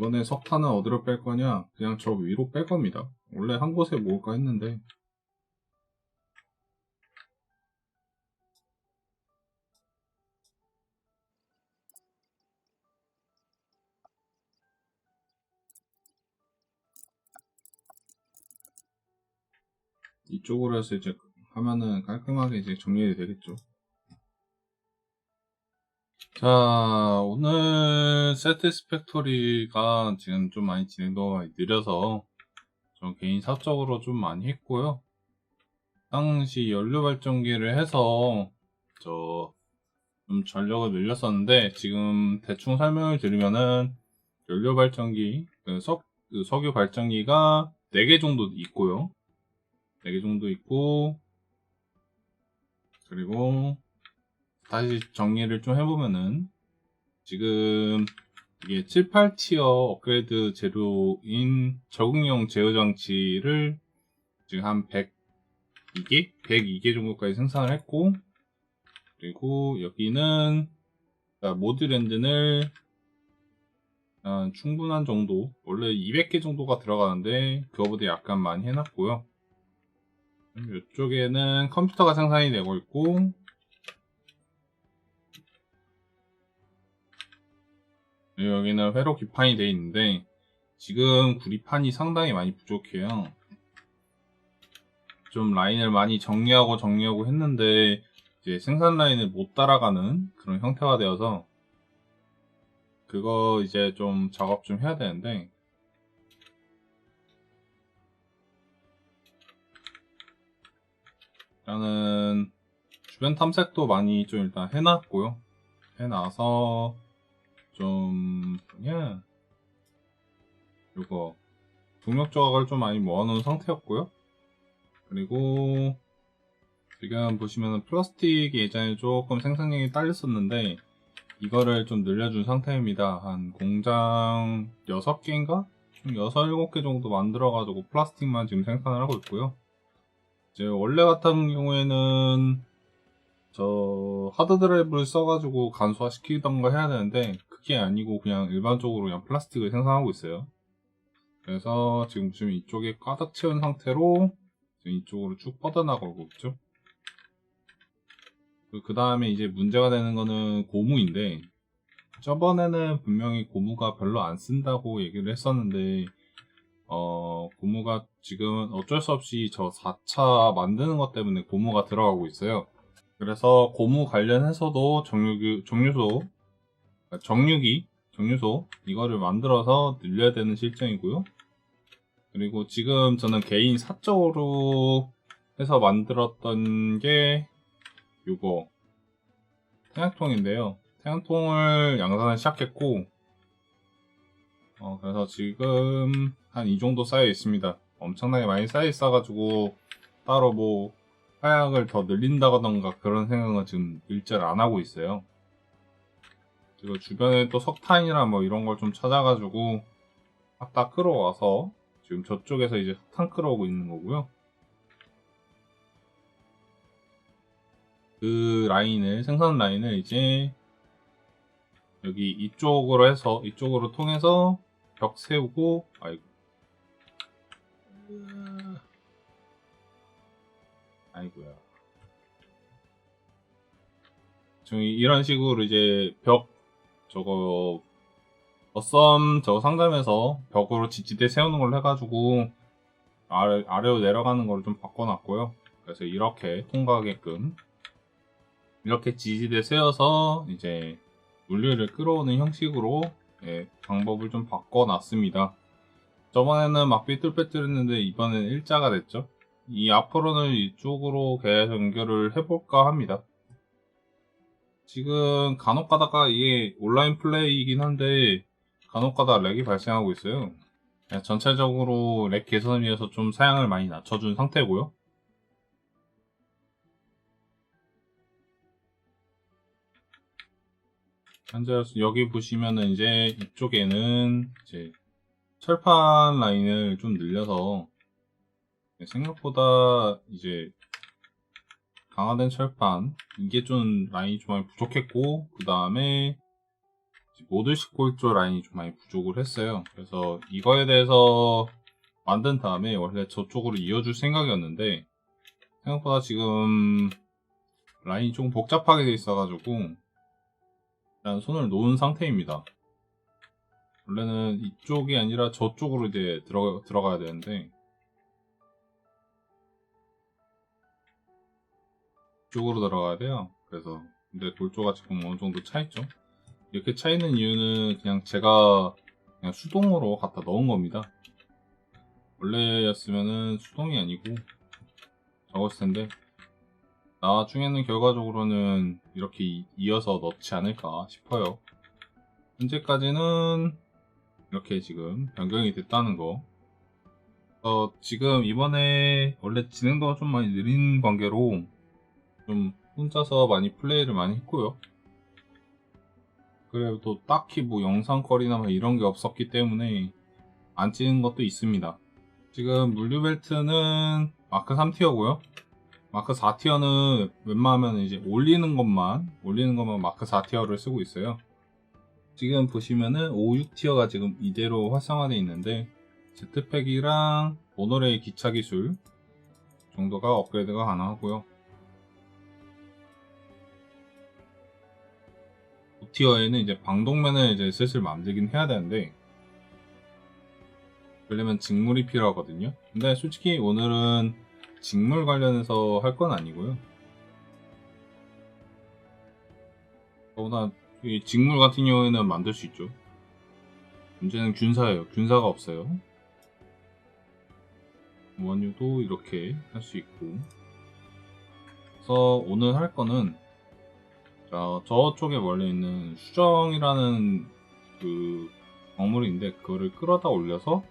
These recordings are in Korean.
이번에 석탄은 어디로 뺄 거냐? 그냥 저 위로 뺄 겁니다. 원래 한 곳에 모을까 했는데 이쪽으로 해서 이제 하면은 깔끔하게 이제 정리가 되겠죠. 자, 오늘 세트스팩토리가 지금 좀 많이 진행도가 많이 느려서 저 개인 사적으로 좀 많이 했고요. 당시 연료 발전기를 해서 저 좀 전력을 늘렸었는데 지금 대충 설명을 드리면은 연료 발전기, 그 석, 그 석유 발전기가 4개 정도 있고요. 4개 정도 있고 그리고 다시 정리를 좀 해보면은 지금 이게 7, 8티어 업그레이드 재료인 적응용 제어 장치를 지금 한 102개? 102개 정도까지 생산을 했고 그리고 여기는 엔진을 충분한 정도 원래 200개 정도가 들어가는데 그거보다 약간 많이 해놨고요 이쪽에는 컴퓨터가 생산이 되고 있고 여기는 회로 기판이 되어 있는데 지금 구리판이 상당히 많이 부족해요. 좀 라인을 많이 정리하고 정리하고 했는데 이제 생산 라인을 못 따라가는 그런 형태가 되어서 그거 이제 좀 작업 좀 해야 되는데 일단은 주변 탐색도 많이 좀 일단 해놨고요. 해놔서 좀 뭐냐 요거 동력 조각을 좀 많이 모아놓은 상태였고요. 그리고 지금 보시면 플라스틱이 예전에 조금 생산량이 딸렸었는데 이거를 좀 늘려준 상태입니다. 한 공장 6개인가? 좀 6, 7개 정도 만들어가지고 플라스틱만 지금 생산을 하고 있고요. 이제 원래 같은 경우에는 저 하드 드라이브를 써가지고 간소화 시키던가 해야 되는데 그게 아니고 그냥 일반적으로 그냥 플라스틱을 생산하고 있어요. 그래서 지금 지금 이쪽에 가득 채운 상태로 이쪽으로 쭉 뻗어나가고 있죠. 그 다음에 이제 문제가 되는 거는 고무인데 저번에는 분명히 고무가 별로 안 쓴다고 얘기를 했었는데 어, 고무가 지금 어쩔 수 없이 저 4차 만드는 것 때문에 고무가 들어가고 있어요. 그래서 고무 관련해서도 정유, 그러니까 정유기, 정유소, 이거를 만들어서 늘려야 되는 실정이고요. 그리고 지금 저는 개인 사적으로 해서 만들었던 게 요거 태양통인데요. 태양통을 양산을 시작했고 어, 그래서 지금 한 이 정도 쌓여 있습니다. 엄청나게 많이 쌓여 있어가지고 따로 뭐 화약을 더 늘린다던가 그런 생각은 지금 일절 안 하고 있어요. 그리고 주변에 또 석탄이나 뭐 이런 걸 좀 찾아가지고 갖다 끌어와서 지금 저쪽에서 이제 석탄 끌어오고 있는 거고요. 그 라인을 생산 라인을 이제 여기 이쪽으로 해서 이쪽으로 통해서 벽 세우고 아이고 아이고야 지금 이런 식으로 이제 벽 저거 어썸 저거 상점에서 벽으로 지지대 세우는 걸로 해가지고 아래, 아래로 내려가는 걸 좀 바꿔놨고요 그래서 이렇게 통과하게끔 이렇게 지지대 세워서 이제 물류를 끌어오는 형식으로 예, 방법을 좀 바꿔놨습니다. 저번에는 막 삐뚤빼뚤했는데 이번엔 일자가 됐죠. 이 앞으로는 이쪽으로 계속 연결을 해볼까 합니다. 지금 간혹 가다가 이게 온라인 플레이이긴 한데 간혹 가다 렉이 발생하고 있어요. 예, 전체적으로 렉 개선을 위해서 좀 사양을 많이 낮춰준 상태고요. 현재 여기 보시면은 이제 이쪽에는 이제 철판 라인을 좀 늘려서 생각보다 이제 강화된 철판 이게 좀 라인이 좀 많이 부족했고 그 다음에 모드식 골조 라인이 좀 많이 부족을 했어요. 그래서 이거에 대해서 만든 다음에 원래 저쪽으로 이어줄 생각이었는데 생각보다 지금 라인이 조금 복잡하게 돼 있어가지고 일단 손을 놓은 상태입니다. 원래는 이쪽이 아니라 저쪽으로 이제 들어, 들어가야 되는데 이쪽으로 들어가야 돼요. 그래서 근데 골조가 지금 어느 정도 차 있죠. 이렇게 차 있는 이유는 그냥 제가 그냥 수동으로 갖다 넣은 겁니다. 원래였으면은 수동이 아니고 적었을 텐데 나중에는 결과적으로는 이렇게 이- 이어서 넣지 않을까 싶어요. 현재까지는 이렇게 지금 변경이 됐다는 거. 어, 지금 이번에 원래 진행도가 좀 많이 느린 관계로 좀 혼자서 많이 플레이를 많이 했고요. 그래도 딱히 뭐 영상거리나 뭐 이런 게 없었기 때문에 안 찍은 것도 있습니다. 지금 물류벨트는 마크 3티어고요. 마크 4티어는 웬만하면 이제 올리는 것만 올리는 것만 마크 4티어를 쓰고 있어요. 지금 보시면은 5, 6티어가 지금 이대로 활성화되어 있는데 제트팩이랑 모노레일 기차 기술 정도가 업그레이드가 가능하고요. 5티어에는 이제 방독면을 이제 슬슬 만들긴 해야 되는데 그러려면 직물이 필요하거든요. 근데 솔직히 오늘은 직물 관련해서 할 건 아니고요. 더구나 이 직물 같은 경우에는 만들 수 있죠. 문제는 균사예요. 균사가 없어요. 원유도 이렇게 할 수 있고. 그래서 오늘 할 거는 자, 저쪽에 원래 있는 수정이라는 그 광물인데 그거를 끌어다 올려서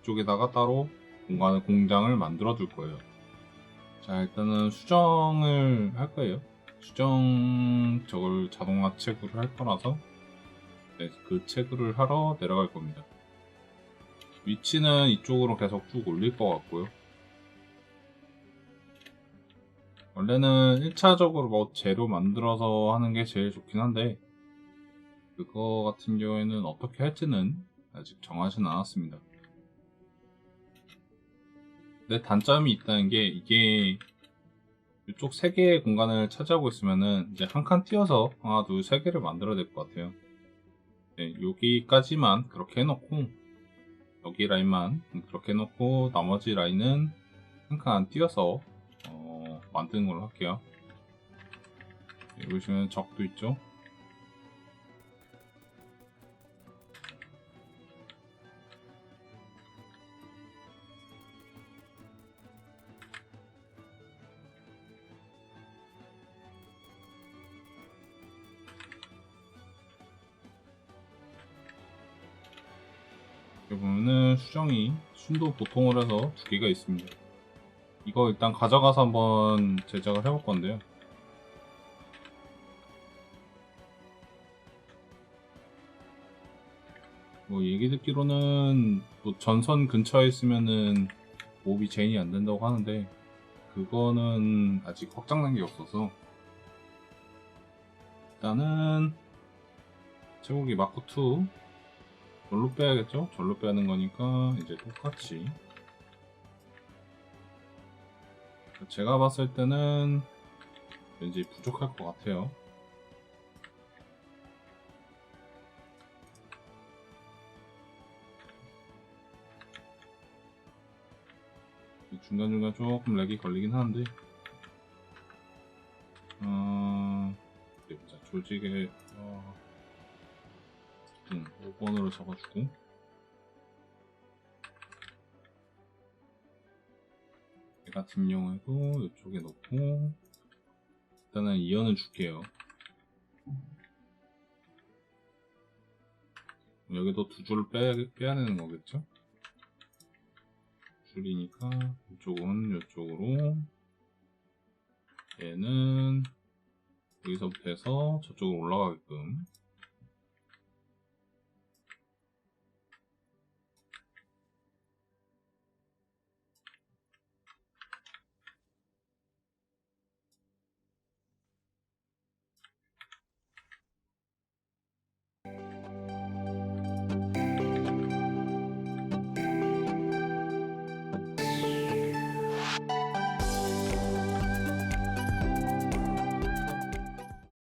이쪽에다가 따로 공간을 공장을 만들어 둘 거예요. 자, 일단은 수정을 할 거예요. 수정 저걸 자동화 채굴을 할 거라서 네, 그 채굴을 하러 내려갈 겁니다. 위치는 이쪽으로 계속 쭉 올릴 것 같고요. 원래는 1차적으로 뭐 재료 만들어서 하는 게 제일 좋긴 한데 그거 같은 경우에는 어떻게 할지는 아직 정하지는 않았습니다. 근데 단점이 있다는 게 이게 이쪽 세 개의 공간을 차지하고 있으면은 이제 한 칸 띄어서 하나, 둘, 세 개를 만들어야 될 것 같아요. 네, 여기까지만 그렇게 해놓고 여기 라인만 그렇게 해놓고 나머지 라인은 한 칸 띄어서 어, 만드는 걸로 할게요. 여기 보시면 적도 있죠. 여기 보면은 수정이 순도 보통을 해서 두 개가 있습니다. 이거 일단 가져가서 한번 제작을 해볼 건데요. 뭐 얘기 듣기로는 뭐 전선 근처에 있으면은 몹이 제인이 안 된다고 하는데 그거는 아직 확장된 게 없어서 일단은 제목이 마크2 절로 빼야겠죠? 절로 빼는 거니까 이제 똑같이 제가 봤을 때는 왠지 부족할 것 같아요. 중간중간 조금 렉이 걸리긴 하는데 어... 조직에 어... 음, 5번으로 적어주고 이 같은 경우에도 이쪽에 넣고 일단은 이연을 줄게요. 여기도 두 줄을 빼, 빼야 되는 거겠죠? 줄이니까 이쪽은 이쪽으로. 얘는 여기서부터 해서 저쪽으로 올라가게끔